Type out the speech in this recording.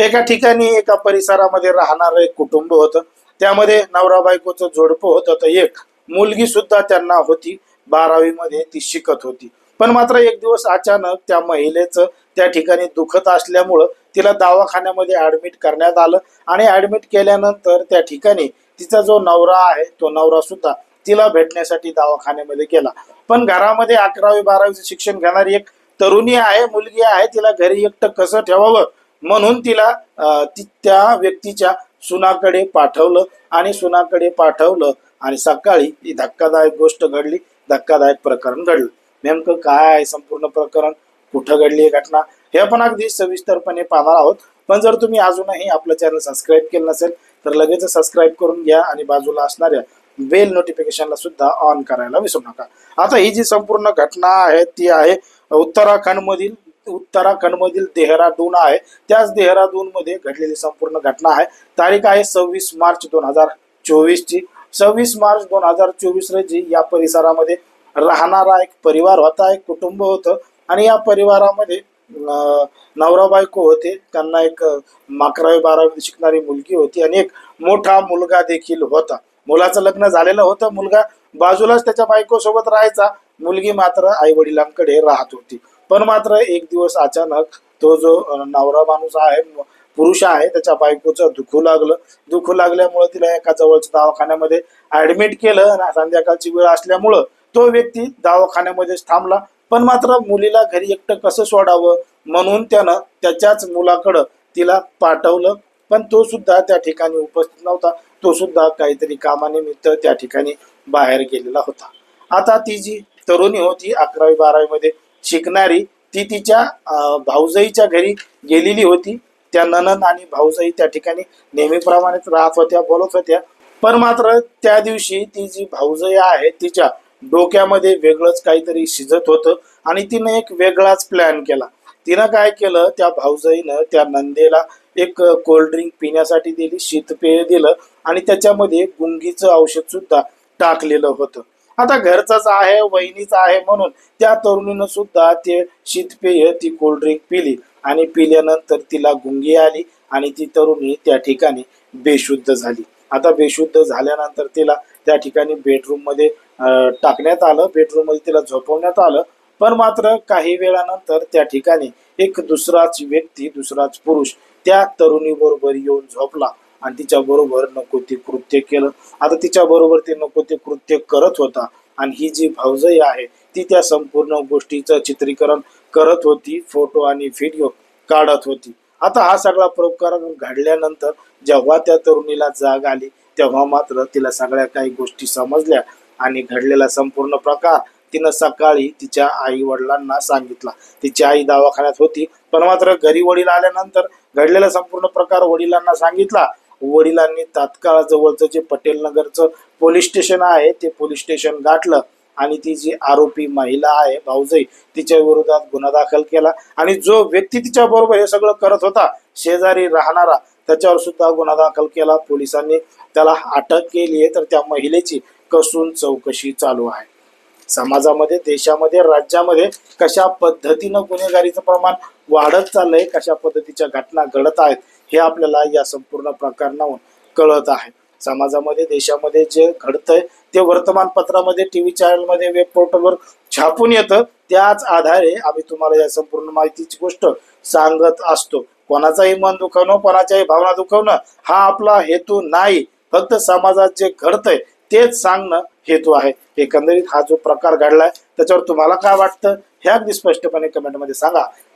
एका ठिकाणी एका परिसरामध्ये राहणारं एक कुटुंब होतं. त्यामध्ये नवरा बायकोचं जोडपं होतं. तर एक मुलगी सुद्धा त्यांना होती. बारावीमध्ये ती शिकत होती. पण मात्र एक दिवस अचानक त्या महिलेचं त्या ठिकाणी दुखत असल्यामुळं तिला दवाखान्यामध्ये ऍडमिट करण्यात आलं आणि ऍडमिट केल्यानंतर त्या ठिकाणी तिचा जो नवरा आहे तो नवरा सुद्धा तिला भेटण्यासाठी दवाखान्यामध्ये गेला. पण घरामध्ये अकरावी बारावीचं शिक्षण घेणारी एक तरुणी आहे मुलगी आहे. तिला घरी एकटं कसं ठेवावं? म्हणून तिला त्या व्यक्तीच्या सुनाकडे पाठवलं आणि सुनाकडे पाठवलं आणि सकाळी ही धक्कादायक गोष्ट घडली. धक्कादायक प्रकरण घडलं. नेमकं काय आहे संपूर्ण प्रकरण? कुठं घडली ही घटना? हे आपण अगदी सविस्तरपणे पाहणार आहोत. पण जर तुम्ही अजूनही आपलं चॅनल सबस्क्राईब केलं नसेल तर लगेच सबस्क्राईब करून घ्या आणि बाजूला असणाऱ्या बेल नोटिफिकेशनला सुद्धा ऑन करायला विसरू नका. आता ही जी संपूर्ण घटना आहे ती आहे उत्तराखंड उत्तराखंडमधील उत्तराखंड मधील देहरादून आहे. त्याच देहरादून मध्ये घडलेली संपूर्ण घटना आहे. तारीख आहे सव्वीस मार्च दोन हजार चोवीस ची सव्वीस मार्च दोन हजार चोवीस रोजी या परिसरामध्ये राहणारा एक परिवार होता एक कुटुंब होतं आणि या परिवारामध्ये नवरा बायको होते. त्यांना एक अकरावी बारावी शिकणारी मुलगी होती आणि एक मोठा मुलगा देखील होता. मुलाचं लग्न झालेलं होतं. मुलगा बाजूलाच त्याच्या बायको सोबत राहायचा. मुलगी मात्र आई वडिलांकडे राहत होती. पण मात्र एक दिवस अचानक तो जो नवरा माणूस आहे पुरुष आहे त्याच्या बायकोचं दुखू लागलं. दुखू लागल्यामुळे तिला एका जवळच्या दवाखान्यामध्ये ऍडमिट केलं आणि संध्याकाळची वेळ असल्यामुळं तो व्यक्ती दवाखान्यामध्येच थांबला. पण मात्र मुलीला घरी एकटं कसं सोडावं? म्हणून त्यानं त्याच्याच मुलाकडं तिला पाठवलं. पण तो सुद्धा त्या ठिकाणी उपस्थित नव्हता. तो सुद्धा काहीतरी कामानिमित्त त्या ठिकाणी बाहेर गेलेला होता. आता ती जी तरुणी होती अकरावी बारावी मध्ये शिकणारी ती तिच्या भाऊजाईच्या घरी गेलेली होती. त्या ननन आणि भाऊजाई त्या ठिकाणी नेहमीप्रमाणेच राहत होत्या बोलत होत्या. पण मात्र त्या दिवशी ती जी भाऊजाई आहे तिच्या डोक्यामध्ये वेगळंच काहीतरी शिजत होतं आणि तिनं एक वेगळाच प्लॅन केला. तिनं काय केलं त्या भाऊजाईनं त्या नंदेला एक कोल्ड्रिंक पिण्यासाठी दिली शीतपेय दिलं आणि त्याच्यामध्ये गुंगीचं औषध सुद्धा टाकलेलं होतं. आता घरचाच आहे वहिनीच आहे म्हणून त्या तरुणीनं सुद्धा ते शीतपेय ती कोल्ड्रिंक पिली. आणि पिल्यानंतर तिला गुंगी आली आणि ती तरुणी त्या ठिकाणी बेशुद्ध झाली. आता बेशुद्ध झाल्यानंतर तिला त्या ठिकाणी बेडरूममध्ये टाकण्यात आलं. बेडरूममध्ये तिला झोपवण्यात आलं. पण मात्र काही वेळानंतर त्या ठिकाणी एक दुसराच व्यक्ती दुसराच पुरुष त्या तरुणी बरोबर येऊन झोपला. आणि तिच्या बरोबर नको ते कृत्य केलं. आता तिच्या बरोबर ते नको ते कृत्य करत होता. आणि ही जी भावजई आहे ती त्या संपूर्ण गोष्टीचं चित्रीकरण करत होती फोटो आणि व्हिडिओ काढत होती. आता हा सगळा प्रकार घडल्यानंतर जेव्हा त्या तरुणीला जाग आली तेव्हा मात्र तिला सगळ्या काही गोष्टी समजल्या आणि घडलेला संपूर्ण प्रकार तिनं सकाळी तिच्या आई वडिलांना सांगितला. तिची आई दवाखान्यात होती पण मात्र घरी वडील आल्यानंतर घडलेला संपूर्ण प्रकार वडिलांना सांगितला. वडिलांनी तात्काळ जवळचं जे पटेल नगरचं पोलीस स्टेशन आहे ते पोलीस स्टेशन गाठलं आणि ती जी आरोपी महिला आहे भाऊजई तिच्या विरोधात गुन्हा दाखल केला. आणि जो व्यक्ती तिच्या बरोबर हे सगळं करत होता शेजारी राहणारा त्याच्यावर सुद्धा गुन्हा दाखल केला. पोलिसांनी त्याला अटक केली आहे तर त्या महिलेची कसून चौकशी चालू आहे. समाजामध्ये देशामध्ये राज्यामध्ये कशा पद्धतीनं गुन्हेगारीचं प्रमाण वाढत चाललंय कशा पद्धतीच्या घटना घडत आहेत हे आपल्याला या संपूर्ण प्रकरणावरून कळत आहे. समाजामध्ये देशामध्ये जे घडतंय ते वर्तमानपत्रामध्ये टीव्ही चॅनलमध्ये वेब पोर्टलवर छापून येतं. त्याच आधारे आम्ही तुम्हाला या संपूर्ण माहितीची गोष्ट सांगत असतो. कोणाचाही मन दुखवणं कोणाच्याही भावना दुखवणं हा आपला हेतू नाही. फक्त समाजात जे घडतंय तेच सांगणं हेतू आहे. एकंदरीत हा जो प्रकार घडलाय त्याच्यावर तुम्हाला काय वाटतं? हे अगदी स्पष्टपणे कमेंटमध्ये सांगा.